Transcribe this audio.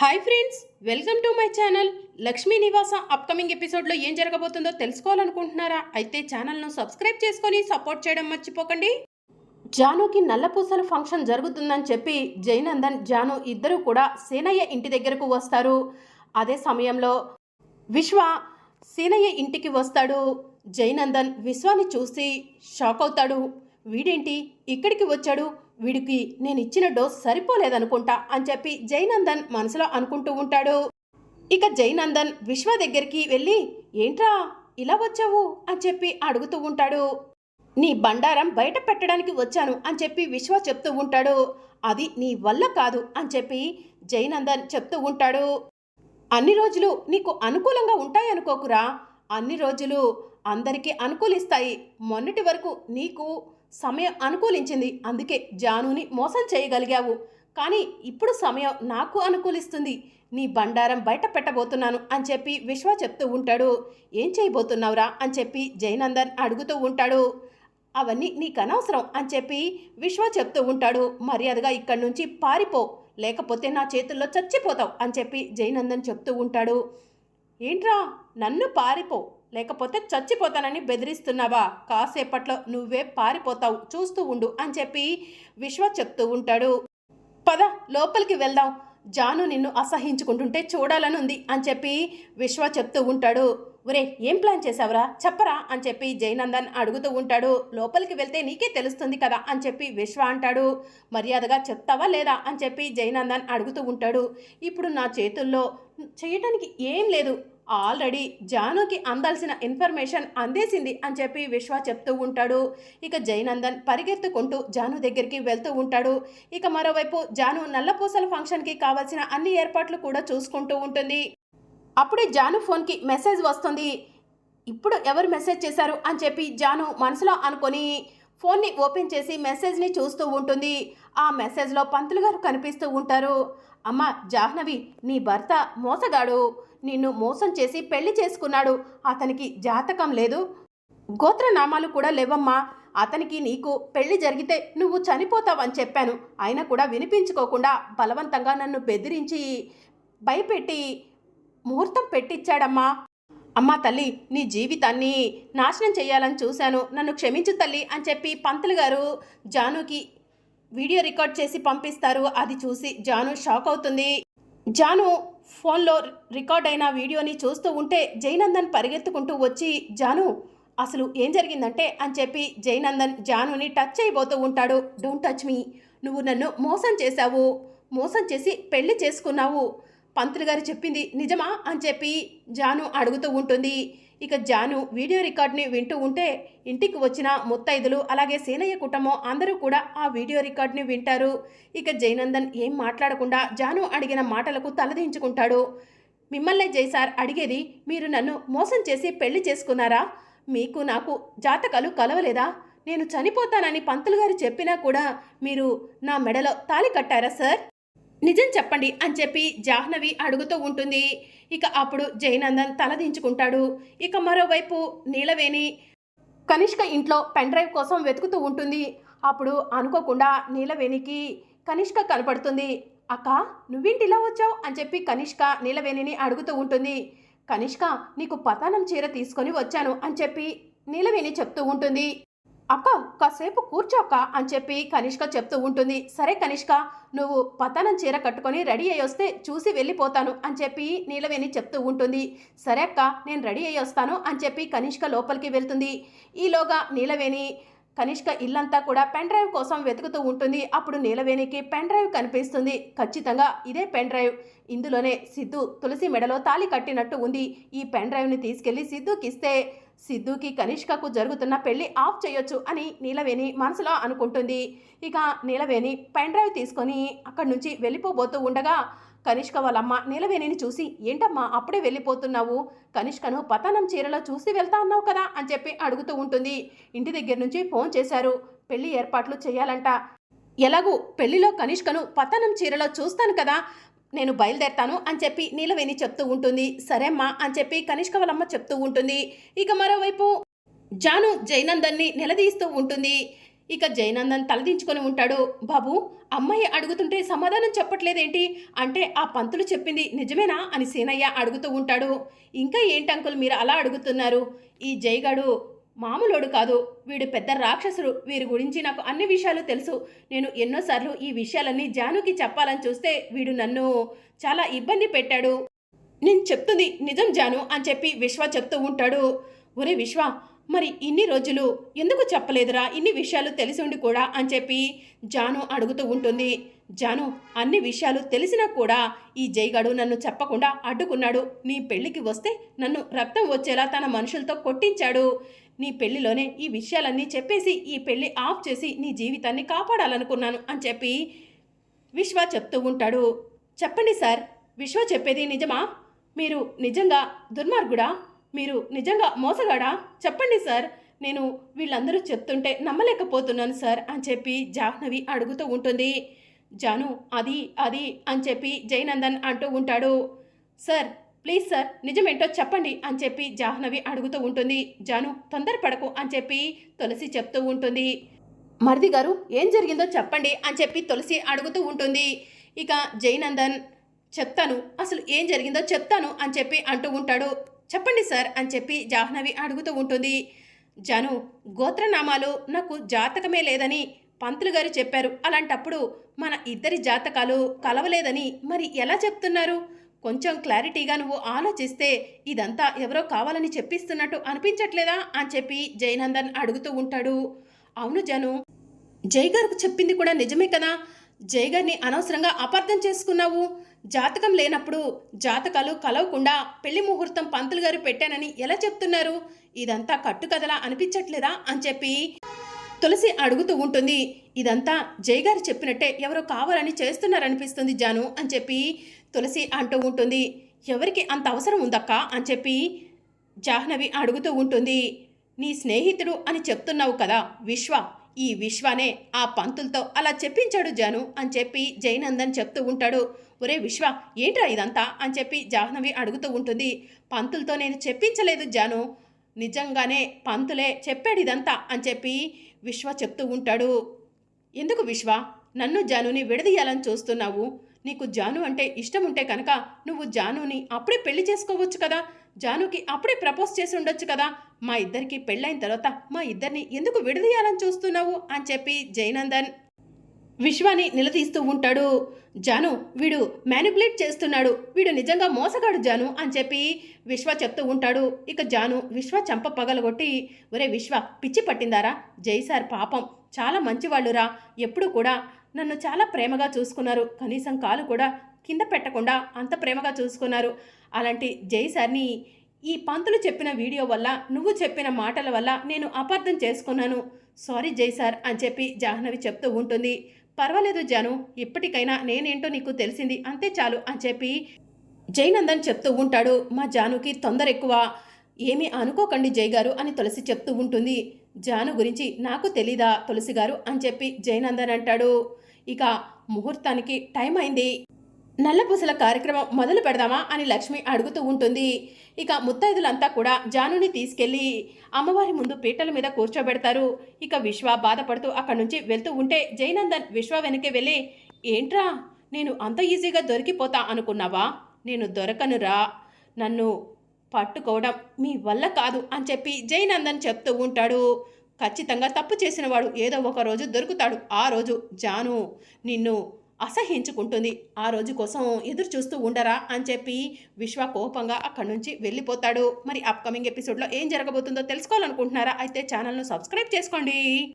Hi friends welcome to my channel Lakshmi Nivasa upcoming ఎపిసోడ్లో ఏం జరగబోతుందో తెలుసుకోవాలనుకుంటున్నారా? అయితే ఛానల్ను సబ్స్క్రైబ్ చేసుకొని సపోర్ట్ చేయడం మర్చిపోకండి. జానుకి నల్లపూసల ఫంక్షన్ జరుగుతుందని చెప్పి జైనందన్ జాను ఇద్దరు కూడా సేనయ్య ఇంటి దగ్గరకు వస్తారు. అదే సమయంలో విశ్వ సీనయ్య ఇంటికి వస్తాడు. జైనందన్ విశ్వాన్ని చూసి షాక్ అవుతాడు. వీడేంటి? ఇక్కడికి వచ్చాడు. వీడికి నేను ఇచ్చిన డోస్ సరిపోలేదనుకుంటా అని చెప్పి జైనందన్ మనసులో అనుకుంటూ ఉంటాడు. ఇక జైనందన్ విశ్వ దగ్గరికి వెళ్ళి ఏంట్రా ఇలా వచ్చావు? అని చెప్పి అడుగుతూ ఉంటాడు. నీ బండారం బయట పెట్టడానికి వచ్చాను అని చెప్పి విశ్వ చెప్తూ ఉంటాడు. అది నీ వల్ల కాదు అని చెప్పి జైనందన్ చెప్తూ ఉంటాడు. అన్ని రోజులు నీకు అనుకూలంగా ఉంటాయనుకోకురా. అన్ని రోజులు అందరికీ అనుకూలిస్తాయి. మొన్నటి వరకు నీకు సమయం అనుకూలించింది. అందుకే జానుని మోసం చేయగలిగావు. కానీ ఇప్పుడు సమయం నాకు అనుకూలిస్తుంది. నీ బండారం బయట పెట్టబోతున్నాను అని చెప్పి విశ్వ చెప్తూ ఉంటాడు. ఏం చేయబోతున్నావురా? అని చెప్పి జయనందన్ అడుగుతూ ఉంటాడు. అవన్నీ నీకు అనవసరం అని చెప్పి విశ్వ చెప్తూ ఉంటాడు. మర్యాదగా ఇక్కడి నుంచి పారిపో. లేకపోతే నా చేతుల్లో చచ్చిపోతావు అని చెప్పి జయనందన్ చెప్తూ ఉంటాడు. ఏంట్రా? నన్ను పారిపో. లేకపోతే చచ్చిపోతానని బెదిరిస్తున్నావా? కాసేపట్లో నువ్వే పారిపోతావు చూస్తూ ఉండు అని చెప్పి విశ్వ చెప్తూ ఉంటాడు. పద లోపలికి వెళ్దాం. జాను నిన్ను అసహించుకుంటుంటే చూడాలనుంది అని చెప్పి విశ్వ చెప్తూ ఉంటాడు. ఒరే ఏం ప్లాన్ చేసావురా చెప్పరా అని చెప్పి జయనందన్ అడుగుతూ ఉంటాడు. లోపలికి వెళ్తే నీకే తెలుస్తుంది కదా అని చెప్పి విశ్వ అంటాడు. మర్యాదగా చెప్తావా లేదా అని చెప్పి జయనందన్ అడుగుతూ ఉంటాడు. ఇప్పుడు నా చేతుల్లో చేయటానికి ఏం లేదు. ఆల్రెడీ జానుకి అందాల్సిన ఇన్ఫర్మేషన్ అందేసింది అని చెప్పి విశ్వ చెప్తూ ఉంటాడు. ఇక జయనందన్ పరిగెత్తుకుంటూ జాను దగ్గరికి వెళ్తూ ఉంటాడు. ఇక మరోవైపు జాను నల్లపూసల ఫంక్షన్కి కావాల్సిన అన్ని ఏర్పాట్లు కూడా చూసుకుంటూ ఉంటుంది. అప్పుడే జాను ఫోన్కి మెసేజ్ వస్తుంది. ఇప్పుడు ఎవరు మెసేజ్ చేశారు? అని చెప్పి జాను మనసులో అనుకొని ఫోన్ని ఓపెన్ చేసి మెసేజ్ని చూస్తూ ఉంటుంది. ఆ మెసేజ్లో పంతులు గారు కనిపిస్తూ ఉంటారు. అమ్మ జాహ్నవి నీ భర్త మోసగాడు. నిన్ను మోసం చేసి పెళ్ళి చేసుకున్నాడు. అతనికి జాతకం లేదు. గోత్రనామాలు కూడా లేవమ్మా. అతనికి నీకు పెళ్ళి జరిగితే నువ్వు చనిపోతావని చెప్పాను. అయినా కూడా వినిపించుకోకుండా బలవంతంగా నన్ను బెదిరించి భయపెట్టి ముహూర్తం పెట్టించాడమ్మా అమ్మా తల్లి నీ జీవితాన్ని నాశనం చేయాలని చూశాను. నన్ను క్షమించు తల్లి అని చెప్పి పంతులు గారు జానుకి వీడియో రికార్డ్ చేసి పంపిస్తారు. అది చూసి జాను షాక్ అవుతుంది. జాను ఫోన్లో రికార్డ్ అయిన వీడియోని చూస్తూ ఉంటే జైనందన్ పరిగెత్తుకుంటూ వచ్చి జాను అసలు ఏం జరిగిందంటే? అని చెప్పి జైనందన్ జానుని టచ్ చేయబోతూ ఉంటాడు. Don't touch me. నువ్వు నన్ను మోసం చేశావు. మోసం చేసి పెళ్ళి చేసుకున్నావు. పంతులు గారు చెప్పింది నిజమా? అని చెప్పి జాను అడుగుతూ ఉంటుంది. ఇక జాను వీడియో రికార్డ్ని వింటూ ఉంటే ఇంటికి వచ్చిన ముత్తైదులు అలాగే సేనయ్య కుటుంబం అందరూ కూడా ఆ వీడియో రికార్డ్ని వింటారు. ఇక జైనందన్ ఏం మాట్లాడకుండా జాను అడిగిన మాటలకు తలదించుకుంటాడు మిమ్మల్నే జై సార్ అడిగేది మీరు నన్ను మోసం చేసి పెళ్ళి చేసుకున్నారా? మీకు నాకు జాతకాలు కలవలేదా? నేను చనిపోతానని పంతులు గారు చెప్పినా కూడా మీరు నా మెడలో తాలి కట్టారా సార్? నిజం చెప్పండి అని చెప్పి జాహ్నవి అడుగుతూ ఉంటుంది. ఇక అప్పుడు జయనందన్ తలదించుకుంటాడు ఇక మరోవైపు నీలవేణి కనిష్క ఇంట్లో పెన్ డ్రైవ్ కోసం వెతుకుతూ ఉంటుంది. అప్పుడు అనుకోకుండా నీలవేణికి కనిష్క కనపడుతుంది. అక్క నువ్వేంటి ఇలా వచ్చావు? అని చెప్పి కనిష్క నీలవేణిని అడుగుతూ ఉంటుంది. కనిష్క నీకు పతానం చీర తీసుకొని వచ్చాను అని చెప్పి నీలవేణి చెప్తూ ఉంటుంది. అక్క కాసేపు కూర్చోక్క అని చెప్పి కనిష్క చెప్తూ ఉంటుంది. సరే కనిష్క నువ్వు పతనం చీర కట్టుకొని రెడీ అయ్యి వస్తే చూసి వెళ్ళిపోతాను అని చెప్పి నీలవేణి చెప్తూ ఉంటుంది. సరే అక్క నేను రెడీ అయ్యి వస్తాను అని చెప్పి కనిష్క లోపలికి వెళ్తుంది. ఈలోగా నీలవేణి కనిష్క ఇల్లంతా కూడా పెన్ డ్రైవ్ కోసం వెతుకుతూ ఉంటుంది. అప్పుడు నీలవేణికి పెన్ డ్రైవ్ కనిపిస్తుంది. ఖచ్చితంగా ఇదే పెన్ డ్రైవ్. ఇందులోనే సిద్ధు తులసి మెడలో తాలి కట్టినట్టు ఉంది. ఈ పెన్ డ్రైవ్ని తీసుకెళ్ళి సిద్ధుకిస్తే సిద్ధుకి కనిష్కకు జరుగుతున్న పెళ్ళి ఆఫ్ చేయొచ్చు అని నీలవేణి మనసులో అనుకుంటుంది. ఇక నీలవేణి పెన్ డ్రైవ్ తీసుకొని అక్కడి నుంచి వెళ్ళిపోబోతూ ఉండగా కనిష్క వాళ్ళమ్మ నీలవేణిని చూసి ఏంటమ్మా అప్పుడే వెళ్ళిపోతున్నావు? కనిష్కను పతనం చీరలో చూసి వెళ్తా అన్నావు కదా? అని చెప్పి అడుగుతూ ఉంటుంది. ఇంటి దగ్గర నుంచి ఫోన్ చేశారు. పెళ్ళి ఏర్పాట్లు చేయాలంట. ఎలాగూ పెళ్ళిలో కనిష్కను పతనం చీరలో చూస్తాను కదా? నేను బయలుదేరతాను అని చెప్పి నీలవేణి చెప్తూ ఉంటుంది. సరేమ్మా అని చెప్పి కనిష్క వాళ్ళమ్మ చెప్తూ ఉంటుంది. ఇక మరోవైపు జాను జైనందన్ని నిలదీస్తూ ఉంటుంది. ఇక జైనందన్ తలదించుకొని ఉంటాడు. బాబు అమ్మాయి అడుగుతుంటే సమాధానం చెప్పట్లేదేంటి? అంటే ఆ పంతులు చెప్పింది నిజమేనా అని సీనయ్య అడుగుతూ ఉంటాడు. ఇంకా ఏంటి అంకుల్ మీరు అలా అడుగుతున్నారు? ఈ జైగాడు మామూలోడు కాదు. వీడు పెద్ద రాక్షసుడు. వీరి గురించి నాకు అన్ని విషయాలు తెలుసు. నేను ఎన్నోసార్లు ఈ విషయాలన్నీ జానుకి చెప్పాలని చూస్తే వీడు నన్ను చాలా ఇబ్బంది పెట్టాడు. నేను చెప్తుంది నిజం జాను అని చెప్పి విశ్వ చెప్తూ ఉంటాడు. ఒరే విశ్వ మరి ఇన్ని రోజులు ఎందుకు చెప్పలేదురా? ఇన్ని విషయాలు తెలిసి ఉండి కూడా అని చెప్పి జాను అడుగుతూ ఉంటుంది. జాను అన్ని విషయాలు తెలిసినా కూడా ఈ జైగాడు నన్ను చెప్పకుండా అడ్డుకున్నాడు. నీ పెళ్ళికి వస్తే నన్ను రక్తం వచ్చేలా తన మనుషులతో కొట్టించాడు. నీ పెళ్ళిలోనే ఈ విషయాలన్నీ చెప్పేసి ఈ పెళ్ళి ఆఫ్ చేసి నీ జీవితాన్ని కాపాడాలనుకున్నాను అని చెప్పి విశ్వ చెప్తూ ఉంటాడు. చెప్పండి సార్ విశ్వ చెప్పేది నిజమా? మీరు నిజంగా దుర్మార్గుడా? మీరు నిజంగా మోసగాడా? చెప్పండి సార్ నేను వీళ్ళందరూ చెప్తుంటే నమ్మలేకపోతున్నాను సార్ అని చెప్పి జాహ్నవి అడుగుతూ ఉంటుంది. జాను అది అది అని చెప్పి జయనందన్ అంటూ ఉంటాడు. సార్ ప్లీజ్ సార్ నిజమేంటో చెప్పండి అని చెప్పి జాహ్నవి అడుగుతూ ఉంటుంది. జాను తొందరపడకు అని చెప్పి తులసి చెప్తూ ఉంటుంది. మరిది గారు ఏం జరిగిందో చెప్పండి అని చెప్పి తులసి అడుగుతూ ఉంటుంది. ఇక జయనందన్ చెప్తాను అసలు ఏం జరిగిందో చెప్తాను అని చెప్పి అంటూ ఉంటాడు. చెప్పండి సార్ అని చెప్పి జాహ్నవి అడుగుతూ ఉంటుంది. జాను గోత్రనామాలు నాకు జాతకమే లేదని పంతులు గారు చెప్పారు అలాంటప్పుడు మన ఇద్దరి జాతకాలు కలవలేదని మరి ఎలా చెప్తున్నారు? కొంచెం క్లారిటీగా నువ్వు ఆలోచిస్తే ఇదంతా ఎవరో కావాలని చెప్పిస్తున్నట్టు అనిపించట్లేదా? అని చెప్పి జయనందన్ అడుగుతూ ఉంటాడు. అవును జాను జై గారికి చెప్పింది కూడా నిజమే కదా. జయ్ గారిని అనవసరంగా అపార్థం చేసుకున్నావు. జాతకం లేనప్పుడు జాతకాలు కలవకుండా పెళ్ళి ముహూర్తం పంతులు గారు పెట్టానని ఎలా చెప్తున్నారు? ఇదంతా కట్టుకథలా అనిపించట్లేదా? అని చెప్పి తులసి అడుగుతూ ఉంటుంది ఇదంతా జై గారు చెప్పినట్టే ఎవరో కావాలని చేస్తున్నారనిపిస్తుంది జాను అని చెప్పి తులసి అంటూ ఉంటుంది. ఎవరికి అంత అవసరం ఉందక్కా? అని చెప్పి జాహ్నవి అడుగుతూ ఉంటుంది. నీ స్నేహితుడు అని చెప్తున్నావు కదా విశ్వ ఈ విశ్వనే ఆ పంతులతో అలా చెప్పించాడు జాను అని చెప్పి జయనందన్ చెప్తూ ఉంటాడు. ఒరే విశ్వ ఏంట్రా ఇదంతా? అని చెప్పి జాహ్నవి అడుగుతూ ఉంటుంది. పంతులతో నేను చెప్పించలేదు జాను నిజంగానే పంతులే చెప్పాడు ఇదంతా అని చెప్పి విశ్వ చెప్తూ ఉంటాడు. ఎందుకు విశ్వ? నన్ను జానుని విడదీయాలని చూస్తున్నావు. నీకు జాను అంటే ఇష్టం ఉంటే కనుక నువ్వు జానుని అప్పుడే పెళ్ళి చేసుకోవచ్చు కదా. జానుకి అప్పుడే ప్రపోజ్ చేసి ఉండొచ్చు కదా. మా ఇద్దరికి పెళ్ళైన తర్వాత మా ఇద్దరిని ఎందుకు విడదీయాలని చూస్తున్నావు? అని చెప్పి జయనందన్ విశ్వాన్ని నిలదీస్తూ ఉంటాడు. జాను వీడు మ్యానిపులేట్ చేస్తున్నాడు. వీడు నిజంగా మోసగాడు జాను అని చెప్పి విశ్వ చెప్తూ ఉంటాడు. ఇక జాను విశ్వ చంప పగలగొట్టి ఒరే విశ్వ పిచ్చి పట్టిందారా? జై సార్ పాపం. చాలా మంచివాళ్ళురా. ఎప్పుడు కూడా నన్ను చాలా ప్రేమగా చూసుకున్నారు. కనీసం కాలు కూడా కింద పెట్టకుండా అంత ప్రేమగా చూసుకున్నారు. అలాంటి జై సార్ని ఈ పంతులు చెప్పిన వీడియో వల్ల నువ్వు చెప్పిన మాటల వల్ల నేను అపార్థం చేసుకున్నాను. సారీ జై సార్ అని చెప్పి జాహ్నవి చెప్తూ ఉంటుంది. పర్వాలేదు జాను ఇప్పటికైనా నేనేంటో నీకు తెలిసింది అంతే చాలు అని చెప్పి జైనందన్ చెప్తూ ఉంటాడు. మా జానుకి తొందర ఎక్కువ. ఏమీ అనుకోకండి జై గారు అని తులసి చెప్తూ ఉంటుంది. జాను గురించి నాకు తెలీదా తులసి గారు అని చెప్పి జైనందన్ అంటాడు. ఇక ముహూర్తానికి టైం అయింది. నల్లపూసల కార్యక్రమం మొదలు పెడదామా అని లక్ష్మి అడుగుతూ ఉంటుంది. ఇక ముత్తైదులంతా కూడా జానుని తీసుకెళ్ళి అమ్మవారి ముందు పీటల మీద కూర్చోబెడతారు. ఇక విశ్వ బాధపడుతూ అక్కడి నుంచి వెళ్తూ ఉంటే జయనందన్ విశ్వ వెనకే వెళ్ళి ఏంట్రా నేను అంత ఈజీగా దొరికిపోతా అనుకున్నావా? నేను దొరకనురా. నన్ను పట్టుకోవడం మీ వల్ల కాదు అని చెప్పి జయనందన్ చెప్తూ ఉంటాడు. ఖచ్చితంగా తప్పు చేసిన వాడు ఏదో ఒక రోజు దొరుకుతాడు. ఆ రోజు జాను నిన్ను అసహించుకుంటుంది ఆ రోజు కోసం ఎదురు చూస్తూ ఉండరా అని చెప్పి విశ్వ కోపంగా అక్కడి నుంచి వెళ్ళిపోతాడు. మరి అప్కమింగ్ ఎపిసోడ్లో ఏం జరగబోతుందో తెలుసుకోవాలనుకుంటున్నారా? అయితే ఛానల్ను సబ్స్క్రైబ్ చేసుకోండి.